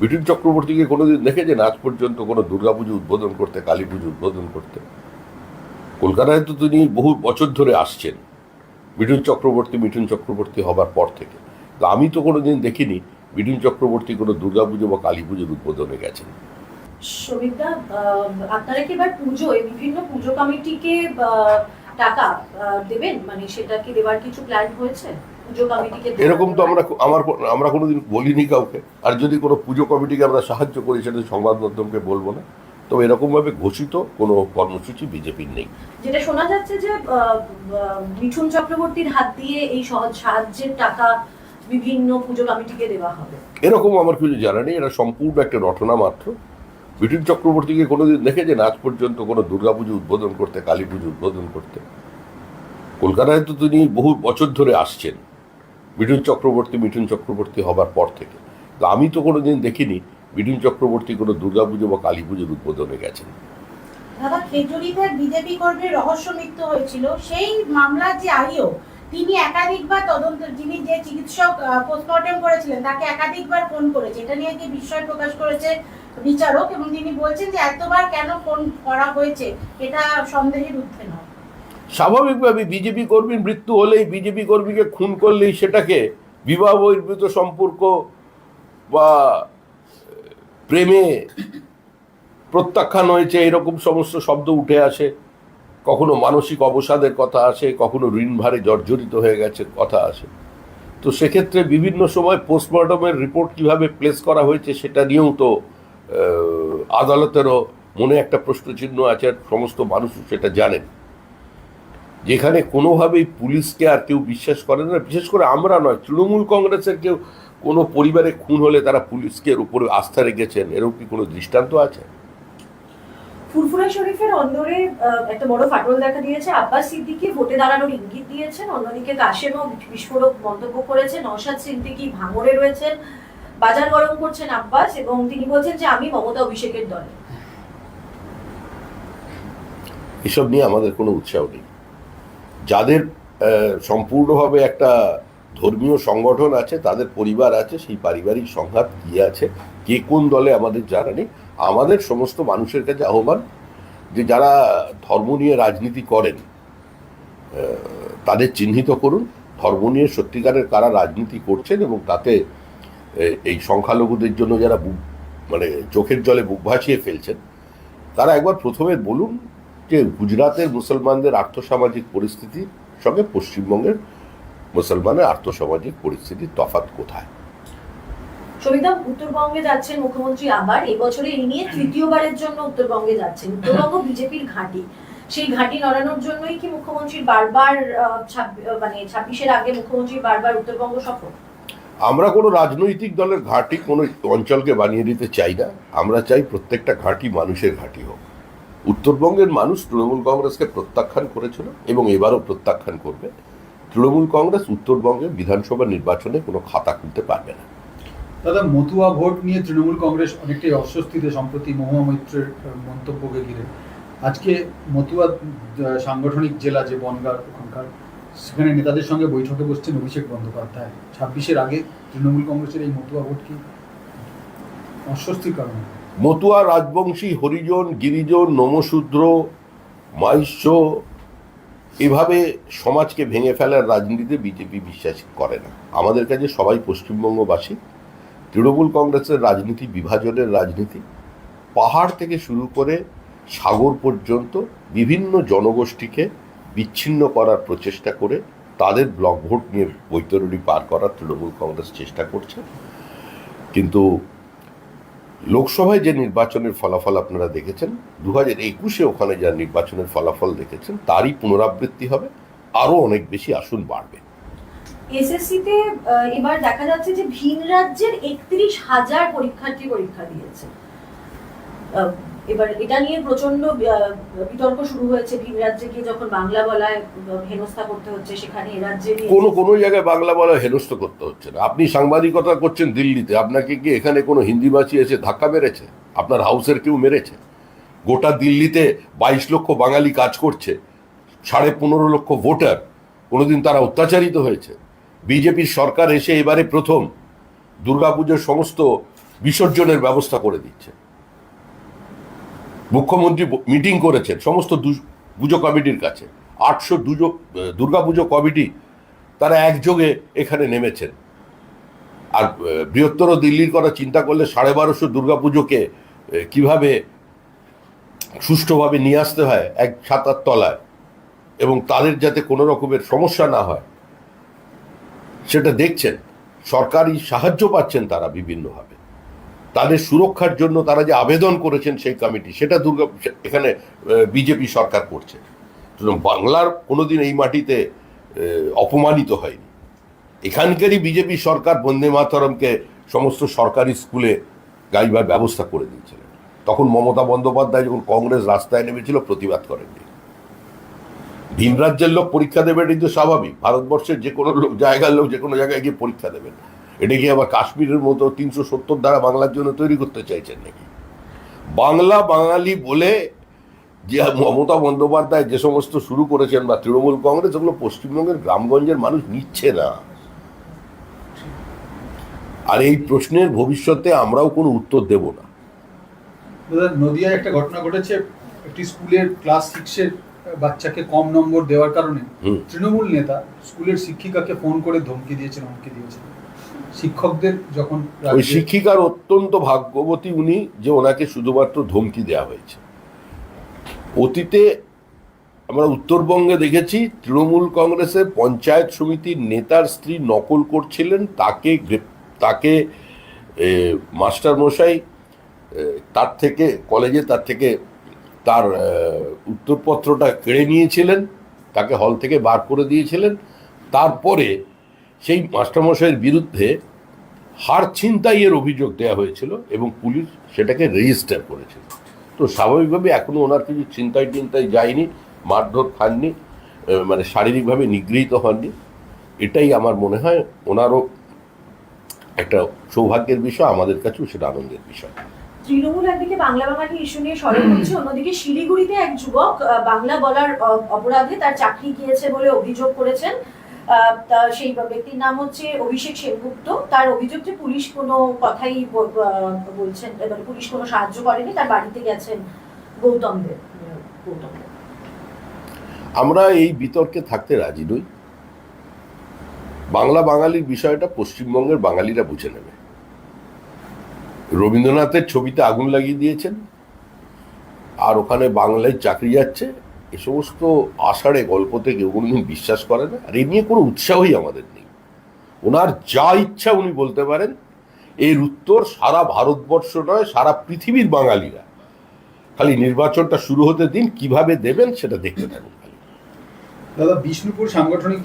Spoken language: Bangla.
বিটুল চক্রবর্তীকে কোনোদিন দেখেছেন আজ পর্যন্ত কোনো দুর্গাপুজো উদ্বোধন করতে কালী পুজো উদ্বোধন করতে? কলকাতায় তো তিনি বহু বছর ধরে আসছেন। মিঠুন চক্রবর্তী মিঠুন চক্রবর্তী হবার পর থেকে। তো আমি তো কোনোদিন দেখিনি মিঠুন চক্রবর্তী কোনো দুর্গাপুজো বা কালী পুজোর উদ্বোধনে গেছেন। সবিতা আপনারা কি এবার বিভিন্ন পুজো কমিটিকে টাকা দেবেন? মানে সেটা কি দেওয়ার কিছু প্ল্যান হয়েছে? এরকম তো আমরা আমার আমরা কোনোদিন বলিনি কাউকে। আর যদি কোনো পুজো কমিটিকে আমরা সাহায্য করি সেটা সংবাদ মাধ্যমকে বলব না। তবে এরকমভাবে ঘোষিত কোনো কর্মসূচি বিজেপির নেই। যেটা শোনা যাচ্ছে যে মিঠুন চক্রবর্তীর হাত দিয়ে এই সহজ সাহায্যের টাকা বিভিন্ন পুজো কমিটিকে দেওয়া হবে। এরকম আমার কিছু জানা নেই। এটা সম্পূর্ণ একটা রটনা মাত্র। বিটুল চক্রবর্তীকে কোনোদিন দেখেছেন আজ পর্যন্ত কোনো দুর্গাপুজো উদ্বোধন করতে কালী পুজো উদ্বোধন করতে। কলকাতায় তো তিনি বহু বছর ধরে আসছেন। মিঠুন চক্রবর্তী মিঠুন চক্রবর্তী হবার পর থেকে। তো আমি তো কোনোদিন দেখিনি মিঠুন চক্রবর্তী কোনো দুর্গাপুজো বা কালী পুজোর উদ্বোধনে গেছেন। দাদা, খেজুরিতে বিজেপি কর্মীর রহস্য মৃত্যু হয়েছিল। সেই মামলার যে আইও, তিনি একাধিকবার তদন্ত, যিনি যে চিকিৎসক পোস্টমর্টম করেছিলেন, তাকে একাধিকবার ফোন করেছে। এটা নিয়ে কি বিস্ময় প্রকাশ করেছে বিচারক এবং তিনি বলছেন যে, এতবার কেন ফোন করা হয়েছে? এটা সন্দেহের ঊর্ধ্বে নয়। স্বাভাবিকভাবে বিজেপি কর্মীর মৃত্যু হলেই বিজেপি কর্মীকে খুন করলেই সেটাকে বিবাহ বহির্ভূত সম্পর্ক বা প্রেমে প্রত্যাখ্যান হয়েছে, এরকম সমস্ত শব্দ উঠে আসে। কখনো মানসিক অবসাদের কথা আসে, কখনো ঋণ ভারে জর্জরিত হয়ে গেছে কথা আসে। তো সেক্ষেত্রে বিভিন্ন সময় পোস্টমর্টমের রিপোর্ট কীভাবে প্লেস করা হয়েছে সেটা নিয়েও তো আদালতেরও মনে একটা প্রশ্নচিহ্ন আছে, আর সমস্ত মানুষ সেটা জানেন। যেখানে কোনোভাবেই পুলিশকে আর কেউ বিশ্বাস করে না বিশেষ করে আমরা নয় তৃণমূল কংগ্রেসের কেউ কোনো পরিবারে খুন হলে তারা পুলিশকে উপরে আস্থা রেখেছেন এরকম কি কোনো দৃষ্টান্ত আছে? ফুরফুরা শরীফের অন্দরে একটা বড় ফাটল দেখা দিয়েছে। আব্বাস সিদ্দিকি ভোটে দাঁড়ানোর ইঙ্গিত দিয়েছেন। অন্যদিকে কাশেমও বিস্ফোরক মন্তব্য করেছেন। নওশাদ সিদ্দিকি ভাঙড়ে রয়েছেন। বাজার গরম করছেন আব্বাস এবং তিনি বলছেন যে আমি মমতা অভিষেকের দলে। এসব নিয়ে আমাদের কোনো উৎসাহ নেই। যাদের সম্পূর্ণভাবে একটা ধর্মীয় সংগঠন আছে, তাদের পরিবার আছে, সেই পারিবারিক সংঘাত কী আছে, কে কোন দলে আমাদের জানা নেই। আমাদের সমস্ত মানুষের কাছে আহ্বান যে যারা ধর্ম নিয়ে রাজনীতি করেন তাদের চিহ্নিত করুন। ধর্ম নিয়ে সত্যিকারের কারা রাজনীতি করছেন এবং তাতে এই সংখ্যালঘুদের জন্য যারা মানে চোখের জলে বুক ভাসিয়ে ফেলছেন, তারা একবার প্রথমে বলুন যে গুজরাতের মুসলমানদের আর্থসামাজিক পরিস্থিতির সঙ্গে পশ্চিমবঙ্গের মুসলমানের আর্থসামাজিক পরিস্থিতির তফাৎ কোথায়? সবিতা উত্তরবঙ্গে যাচ্ছেন মুখ্যমন্ত্রী আবার। এই বছরে এই নিয়ে তৃতীয়বারের জন্য উত্তরবঙ্গে যাচ্ছেন। উত্তরবঙ্গ বিজেপির ঘাঁটি। সেই ঘাঁটি নড়ানোর জন্যই কি মুখ্যমন্ত্রীর বারবার মানে ছাব্বিশের আগে মুখ্যমন্ত্রীর বারবার উত্তরবঙ্গ সফর আমরা কোনো রাজনৈতিক দলের ঘাঁটি কোনো অঞ্চলকে বানিয়ে দিতে চাই না। আমরা চাই প্রত্যেকটা ঘাঁটি মানুষের ঘাঁটি হোক। উত্তরবঙ্গের মানুষ তৃণমূল কংগ্রেসকে প্রত্যাখ্যান করেছিল এবং এবারও প্রত্যাখ্যান করবে। তৃণমূল কংগ্রেস উত্তরবঙ্গে বিধানসভা নির্বাচনে কোনো খাতা খুলতে পারবে না। দাদা, মতুয়া ভোট নিয়ে তৃণমূল কংগ্রেস অনেকটাই অস্বস্তিতে সম্প্রতি মহুয়া মৈত্রের মন্তব্যকে ঘিরে। আজকে মতুয়া সাংগঠনিক জেলা যে বনগাঁ ওখানকার, সেখানে নেতাদের সঙ্গে বৈঠকে বসছেন অভিষেক বন্দ্যোপাধ্যায়। ছাব্বিশের আগে তৃণমূল কংগ্রেসের এই মতুয়া ভোট কি অস্বস্তির কারণ মতুয়া রাজবংশী হরিজন, গিরিজন, নমশূদ্র মাইশ্য এভাবে সমাজকে ভেঙে ফেলার রাজনীতিতে বিজেপি বিশ্বাস করে না। আমাদের কাছে সবাই পশ্চিমবঙ্গবাসী। তৃণমূল কংগ্রেসের রাজনীতি, বিভাজনের রাজনীতি, পাহাড় থেকে শুরু করে সাগর পর্যন্ত বিভিন্ন জনগোষ্ঠীকে বিচ্ছিন্ন করার প্রচেষ্টা করে তাদের ব্লক ভোট নিয়ে বৈতরণী পার করার তৃণমূল কংগ্রেস চেষ্টা করছে। কিন্তু লোকসভায় যে নির্বাচনের ফলাফল আপনারা দেখেছেন দু হাজার একুশে ওখানে যা নির্বাচনের ফলাফল দেখেছেন, তারই পুনরাবৃত্তি হবে, আরও অনেক বেশি আসন বাড়বে। এসএসসিতে এবার দেখা যাচ্ছে যে ভিন রাজ্যের একত্রিশ হাজার পরীক্ষার্থী পরীক্ষা দিয়েছে। এবার এটা নিয়ে প্রচণ্ড বিতর্ক শুরু হয়েছে ভিন রাজ্যে গিয়ে যখন বাংলা বলায় হেনস্থা করতে হচ্ছে, সেখানে রাজ্যে কোনো কোনো জায়গায় বাংলা বলা হেনস্থ করতে হচ্ছে না। আপনি সাংবাদিকতা করছেন দিল্লিতে, আপনাকে কি এখানে কোনো হিন্দিভাষী এসে ধাক্কা মেরেছে? আপনার হাউসের কেউ মেরেছে? গোটা দিল্লিতে বাইশ লক্ষ বাঙালি কাজ করছে, সাড়ে পনেরো লক্ষ ভোটার, কোনোদিন তারা অত্যাচারিত হয়েছে। বিজেপির সরকার এসে এবারে প্রথম দুর্গাপুজোর সমস্ত বিসর্জনের ব্যবস্থা করে দিচ্ছে। মুখ্যমন্ত্রী মিটিং করেছেন সমস্ত পুজো কমিটির কাছে। আটশো দুজো দুর্গা পুজো কমিটি তারা একযোগে এখানে নেমেছেন। আর বৃহত্তর দিল্লির কথা চিন্তা করলে সাড়ে বারোশো দুর্গা পুজোকে আহ, কীভাবে সুষ্ঠুভাবে নিয়ে আসতে হয় এক ছাতার তলায় এবং তাদের যাতে কোনো রকমের সমস্যা না হয় সেটা দেখছেন। সরকারি সাহায্য পাচ্ছেন তারা বিভিন্নভাবে। তাদের সুরক্ষার জন্য তারা যে আবেদন করেছেন সেই কমিটি, সেটা দুর্গা, এখানে বিজেপি সরকার করছে। বাংলার কোনোদিন এই মাটিতে অপমানিত হয়নি। এখানকারই বিজেপি সরকার বন্দে মাতরমকে সমস্ত সরকারি স্কুলে গাইবার ব্যবস্থা করে দিয়েছিলেন। তখন মমতা বন্দ্যোপাধ্যায় যখন কংগ্রেস রাস্তায় নেমেছিল, প্রতিবাদ করেননি। ভিন রাজ্যের লোক পরীক্ষা দেবে এটাই তো স্বাভাবিক। ভারতবর্ষের যে কোনো লোক, জায়গার লোক যে কোনো জায়গায় গিয়ে পরীক্ষা দেবেন। এটা কি আবার কাশ্মীরের মতো তিনশো সত্তর দ্বারা বাংলার জন্য তৈরি করতে চাইছেন নাকি? বাংলা বাঙালি বলে যে মমতা বন্দ্যোপাধ্যায় যে সমস্ত শুরু করেছেন বা তৃণমূল কংগ্রেস ওগুলো পশ্চিমবঙ্গের গ্রামগঞ্জের মানুষ নিচ্ছে না। আর এই প্রশ্নের ভবিষ্যতে আমরাও কোনো উত্তর দেব না। নদিয়ায় একটা ঘটনা ঘটেছে, একটি স্কুলের ক্লাস সিক্সের বাচ্চাকে কম নম্বর দেওয়ার কারণে তৃণমূল নেতা স্কুলের শিক্ষিকাকে ফোন করে ধমকি দিয়েছেন হুমকি দিয়েছেন। শিক্ষকদের যখন ওই শিক্ষিকার অত্যন্ত ভাগ্যবতী উনি যে ওনাকে শুধুমাত্র ধমকি দেওয়া হয়েছে। অতীতে আমরা উত্তরবঙ্গে দেখেছি তৃণমূল কংগ্রেসের পঞ্চায়েত সমিতির নেতার স্ত্রী নকল করছিলেন তাকে তাকে মাস্টার মশাই তার থেকে কলেজে তার থেকে তার উত্তরপত্রটা কেড়ে নিয়েছিলেন, তাকে হল থেকে বার করে দিয়েছিলেন। তারপরে সেই মাস্টারমশাইয়ের বিরুদ্ধে হার ছিনতাইয়ের অভিযোগ দেওয়া হয়েছিল এবং পুলিশ সেটাকে রেজিস্টার করেছিল। তো স্বাভাবিকভাবে এখনও ওনার কিছু চিন্তায় টিন্তায় যায়নি, মারধর খাননি মানে শারীরিকভাবে নিগৃহীত হননি। এটাই আমার মনে হয় ওনারও একটা সৌভাগ্যের বিষয়, আমাদের কাছেও সেটা আনন্দের বিষয়। তৃণমূল একদিকে বাংলা বাঙালি ইস্যু নিয়ে সরব হচ্ছে অন্যদিকে শিলিগুড়িতে এক যুবক বাংলা বলার অপরাধে তার চাকরি গিয়েছে বলে অভিযোগ করেছেন। আহ, সেই ব্যক্তির নাম হচ্ছে অভিষেক সেনগুপ্ত। তার অভিযোগ যে পুলিশ কোনো কথাই বলছেন এবার পুলিশ কোনো সাহায্য করেনি। তার বাড়িতে গেছেন গৌতম দেব। গৌতম দেব। আমরা এই বিতর্কে থাকতে রাজি নই। বাংলা বাঙালির বিষয়টা পশ্চিমবঙ্গের বাঙালিরা বুঝে নেবে। রবীন্দ্রনাথের ছবিতে আগুন লাগিয়ে দিয়েছেন, আর ওখানে বাংলায় চাকরি যাচ্ছে, এ সমস্ত আষাঢ়ে গল্পতে কেউ কোনোদিন বিশ্বাস করে না, আর এ নিয়ে কোনো উৎসাহই আমাদের নেই। ওনার যা ইচ্ছা উনি বলতে পারেন, এর উত্তর সারা ভারতবর্ষ নয়, সারা পৃথিবীর বাঙালিরা। খালি নির্বাচনটা শুরু হতে দিন, কীভাবে দেবেন সেটা দেখতে থাকুন দাদা, বিষ্ণুপুর সাংগঠনিক